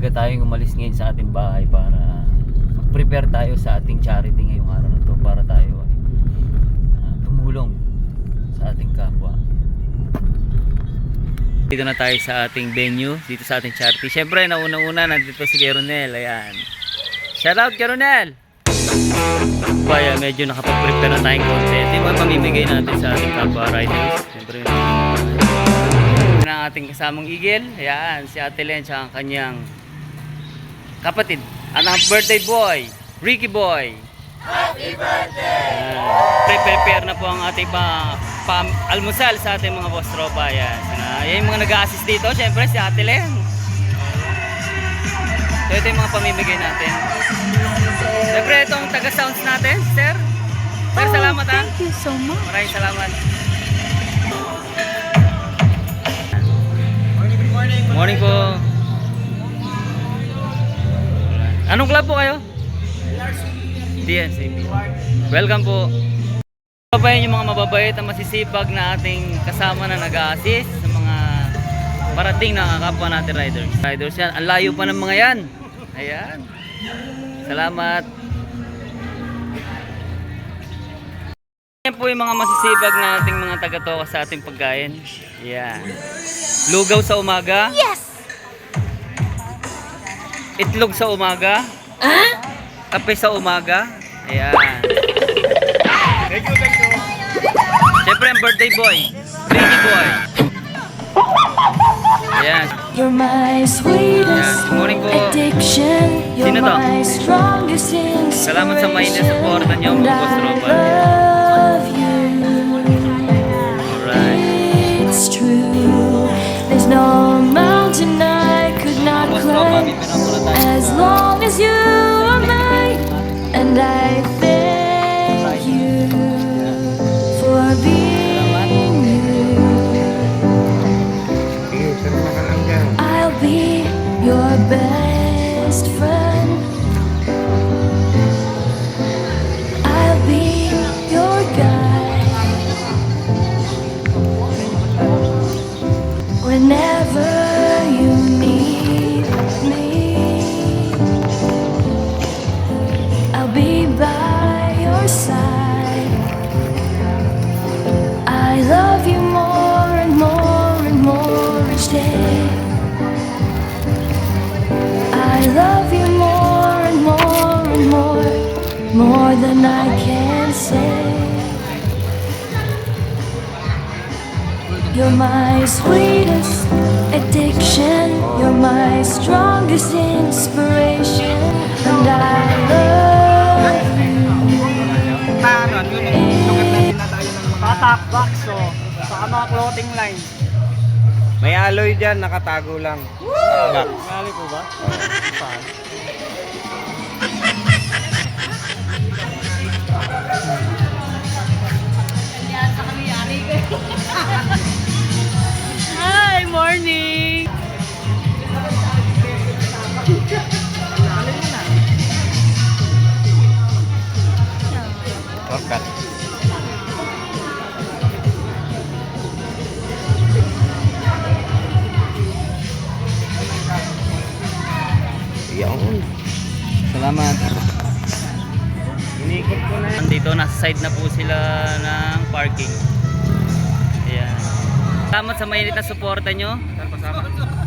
maaga tayong umalis ngayon sa ating bahay para mag-prepare tayo sa ating charity ngayong araw na to para tayo ay ah, tumulong sa ating kapwa. Dito na tayo sa ating venue, dito sa ating charity. Siyempre, nauna-una nandito si Keronel, ayan. Shout out Keronel! Kaya medyo nakapag-prepare na tayong content. Yung mga pamimigay natin sa ating kapwa riders. Siyempre, ng ating kasamang igil. Ayan, si Ate Len siya ang kanyang kapatid. Anak birthday boy, Ricky Boy. Happy birthday! prepare na po ang ating pa, pa almusal sa ating mga boss tropa. Ayan, sana, yan yung mga nag-assist dito. Siyempre, si Ate Len. So, ito yung mga pamimigay natin. Siyempre, itong taga-sounds natin, sir. Sir, Oh, salamat ha. Thank you so much. Maraming salamat. Morning po. Anong club po kayo? DNCP. Welcome po. Babayin yung mga mababait at masisipag na ating kasama na nag-assist sa mga parating na kapwa natin riders. Riders yan. Ang layo pa ng mga yan. Ayan. Salamat. Yan po yung mga masisipag nating mga taga-toka sa ating pagkain. Yan. Lugaw sa umaga. Yes! Itlog sa umaga. Huh? Kape sa umaga. Ayan. Thank you, thank you. Siyempre ang birthday boy. Ricky boy. Ayan. You're my sweetest Good morning po. addiction. You're Sino to? my strongest inspiration. Salamat sa mainit na suporta niyo, And mga You're my sweetest addiction. You're my strongest inspiration. And I love you. Top box, so saka mga clothing line. May alloy dyan, nakatago lang. Box. May po ba? Saan? Morning! Salamat sa mainit na suporta nyo.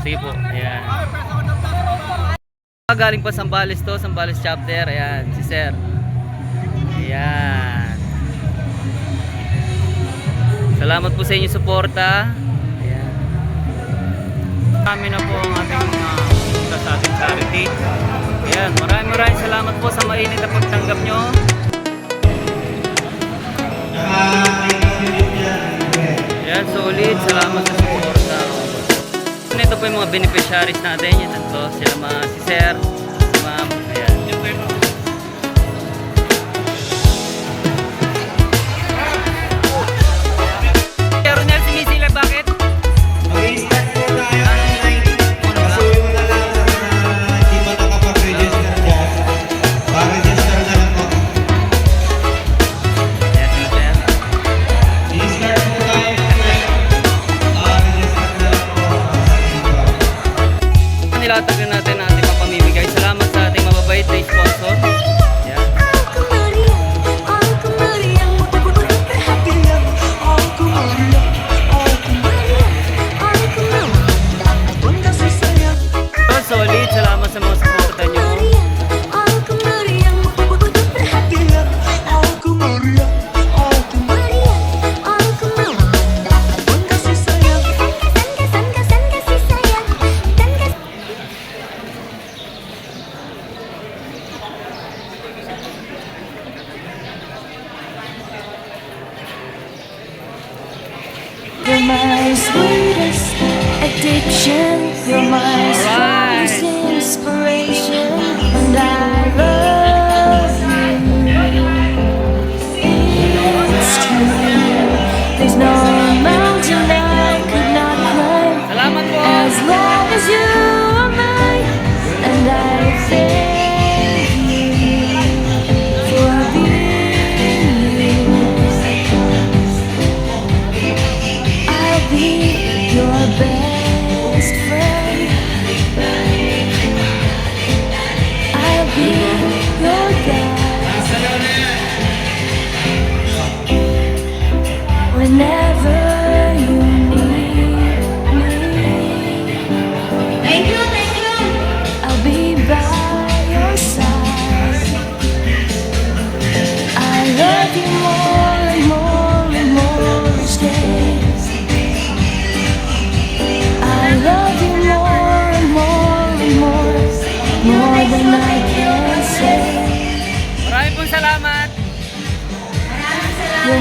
Sige po. Ayan. Galing pa Sambales to, Sambales chapter. Ayan, si Sir. Ayan. Salamat po sa inyong suporta. Ayan. Kami na po ang ating punta sa ating charity. Ayan, maraming maraming salamat po sa mainit na pagtanggap nyo. Yan, solid. Salamat sa support. Ito po yung mga beneficiaries natin. Yung tatlo, sila mga si Sir, my sweetest addiction. You're my strongest inspiration.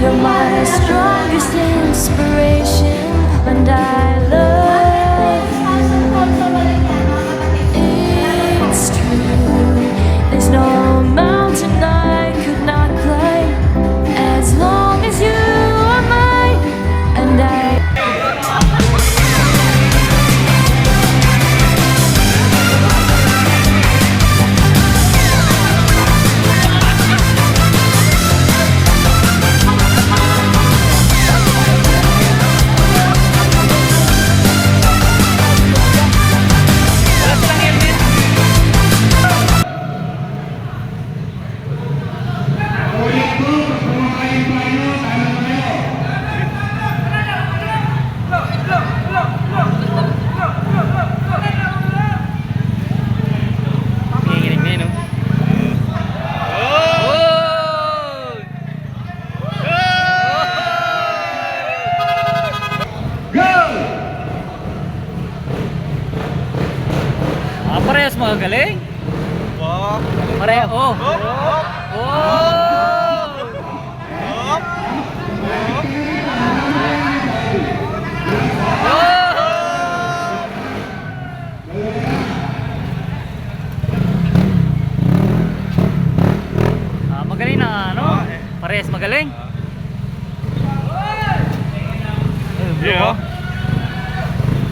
You're my strongest inspiration, and I.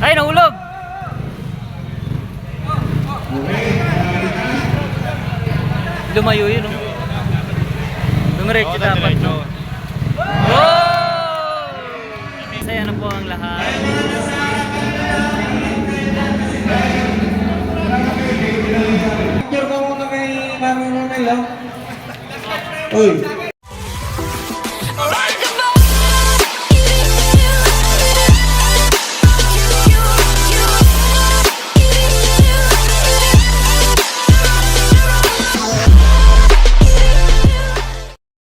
Ay, nahulog! Lumayo yun, no? Dumiretso dapat, no? Wow! Masaya na po ang lahat. Picture ka muna kay Mami Ronel, ah. Uy,